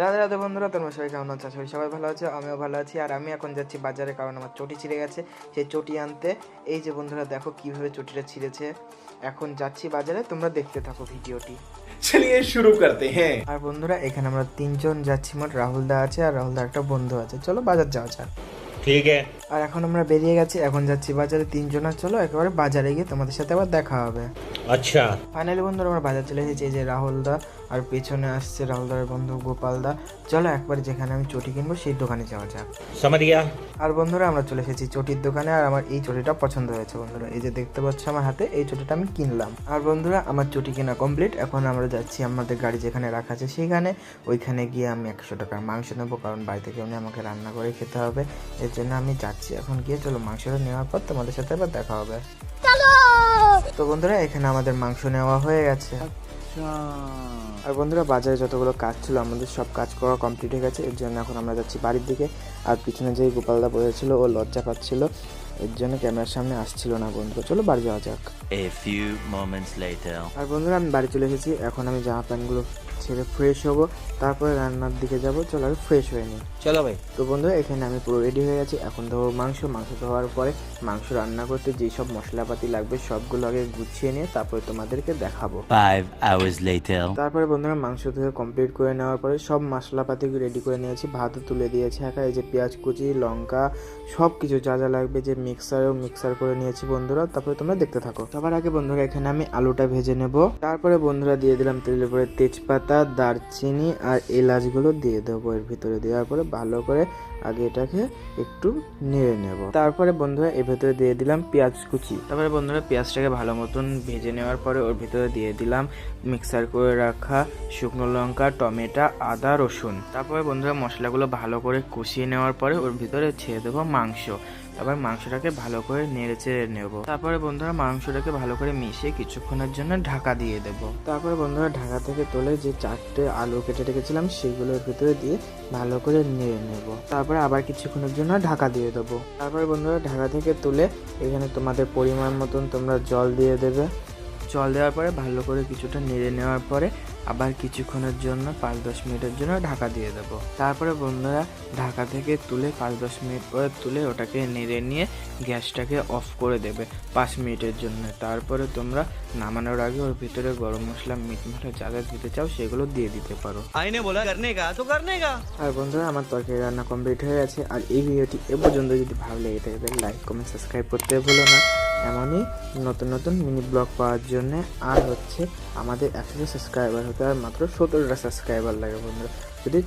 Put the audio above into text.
রাধে রাধে বন্ধুরা তোমার সবাই কেমন আছে? সবাই সবাই ভালো আছে আমিও ভালো আছি। আর আমি এখন যাচ্ছি বাজারে কারণ আমার চটি ছিঁড়ে গেছে। সেই চটি আনতে। এই যে বন্ধুরা দেখো কীভাবে চটিটা ছিঁড়েছে। এখন যাচ্ছি বাজারে তোমরা দেখতে থাকো ভিডিওটি। চলিয়ে শুরু করতে হ্যাঁ। আর বন্ধুরা এখানে আমরা তিনজন যাচ্ছি মোট রাহুল দা আছে আর রাহুল দা একটা বন্ধু আছে। চলো বাজার যাওয়া যাক। ঠিক আছে। আর এখন আমরা বেরিয়ে গেছি এখন যাচ্ছি বাজারে তিনজনের চলো একেবারে বাজারে গিয়ে তোমাদের সাথে আবার দেখা হবে। আচ্ছা। ফাইনালি বন্ধুরা আমরা বাজার চলে এসেছি এই যে রাহুল দা আর পেছনে আসছে রাহুল দার বন্ধু গোপাল দা। চলো একবার যেখানে আমি চটি কিনবো সেই দোকানে যাওয়া যাক। সামারিয়া। আর বন্ধুরা আমরা চলে এসেছি চটির দোকানে আর আমার এই চটিটা পছন্দ হয়েছে বন্ধুরা। এই যে দেখতে পাচ্ছ আমার হাতে এই চটিটা আমি কিনলাম। আর বন্ধুরা আমার চটি কেনা কমপ্লিট এখন আমরা যাচ্ছি আমাদের গাড়ি যেখানে রাখা আছে সেইখানে। ওইখানে গিয়ে আমি একশো টাকার মাংস নেব কারণ বাড়িতে কেউ আমাকে রান্না করে খেতে হবে। এর জন্য আমি যাচ্ছি যাচ্ছি। এখন গিয়ে চলো মাংসটা নেওয়ার পর তোমাদের সাথে আবার দেখা হবে। তো বন্ধুরা এখানে আমাদের মাংস নেওয়া হয়ে গেছে। আর বন্ধুরা বাজারে যতগুলো কাজ ছিল আমাদের সব কাজ করা কমপ্লিট হয়ে গেছে। এর জন্য এখন আমরা যাচ্ছি বাড়ির দিকে। আর পিছনে যেই গোপালদা বসেছিল ও লজ্জা পাচ্ছিল। এর জন্য ক্যামেরার সামনে আসছিল না বন্ধুরা। চলো বাড়ি যাওয়া যাক। A few moments later. আর বন্ধুরা আমি বাড়ি চলে এসেছি। এখন আমি জামা প্যান্টগুলো ছেড়ে ফ্রেশ হব তারপরে রান্নার দিকে যাব চলো আগে ফ্রেশ হয়ে নিই। চলো ভাই। তো বন্ধুরা এখানে আমি পুরো রেডি হয়ে গেছি। এখন ধরো মাংস মাংস ধোয়ার পরে মাংস রান্না করতে যে সব মশলাপাতি লাগবে সবগুলো আগে গুছিয়ে নিয়ে তারপরে তোমাদেরকে দেখাবো। তারপরে বন্ধুরা মাংস ধুয়ে কমপ্লিট করে নেওয়ার পরে সব মশলাপাতি রেডি করে নিয়েছি। ভাত তুলে দিয়েছি একা এই যে পেঁয়াজ কুচি লঙ্কা সব কিছু যা যা লাগবে যে মিক্সারেও মিক্সার করে নিয়েছি বন্ধুরা তারপরে তোমরা দেখতে থাকো। সবার আগে বন্ধুরা এখানে আমি আলুটা ভেজে নেব। তারপরে বন্ধুরা দিয়ে দিলাম তেলের উপরে তেজপাতা দারচিনি আর এলাচগুলো দিয়ে দেবো। এর ভিতরে দেওয়ার পরে ভালো করে আগে এটাকে একটু নেড়ে নেব। তারপরে বন্ধুরা এর ভেতরে দিয়ে দিলাম পেঁয়াজ কুচি। তারপরে বন্ধুরা পেঁয়াজটাকে ভালো মতন ভেজে নেওয়ার পরে ওর ভিতরে দিয়ে দিলাম মিক্সার করে রাখা শুকনো লঙ্কা, টমেটো, আদা, রসুন। তারপরে বন্ধুরা মশলাগুলো ভালো করে কষিয়ে নেওয়ার পরে ওর ভিতরে ছেড়ে দেবো মাংস। তারপর মাংসটাকে ভালো করে নেড়ে চেড়ে নেব। তারপরে বন্ধুরা মাংসটাকে ভালো করে মিশিয়ে কিছুক্ষণের জন্য ঢাকা দিয়ে দেব। তারপরে বন্ধুরা ঢাকা থেকে তুলে যে চারটে আলু কেটে রেখেছিলাম, সেগুলোর ভিতরে দিয়ে ভালো করে নেড়ে নেব। তারপরে আবার কিছুক্ষণের জন্য ঢাকা দিয়ে দেবো। তারপরে বন্ধুরা, ঢাকা থেকে তুলে এখানে তোমাদের পরিমাণ মতন তোমরা জল দিয়ে দেবে। জল দেওয়ার পরে ভালো করে কিছুটা নেড়ে নেওয়ার পরে আবার কিছুক্ষণের জন্য পাঁচ দশ মিনিটের জন্য ঢাকা দিয়ে দেবো। তারপরে বন্ধুরা ঢাকা থেকে তুলে পাঁচ দশ মিনিট পরে তুলে ওটাকে নেড়ে নিয়ে গ্যাসটাকে অফ করে দেবে পাঁচ মিনিটের জন্য। তারপরে তোমরা নামানোর আগে ওর ভিতরে গরম মশলা মিট মশলা যা যা দিতে চাও সেগুলো দিয়ে দিতে পারো। আর বন্ধুরা আমার তরকারি রান্না কমপ্লিট হয়ে গেছে। আর এই ভিডিওটি এ পর্যন্ত যদি ভালো লেগে থাকে লাইক কমেন্ট সাবস্ক্রাইব করতে ভুলো না। এমনই নতুন নতুন মিনি ব্লগ পাওয়ার জন্য আর হচ্ছে আমাদের একশো সাবস্ক্রাইবার হতে আর মাত্র সতেরোটা সাবস্ক্রাইবার লাগে বন্ধুরা।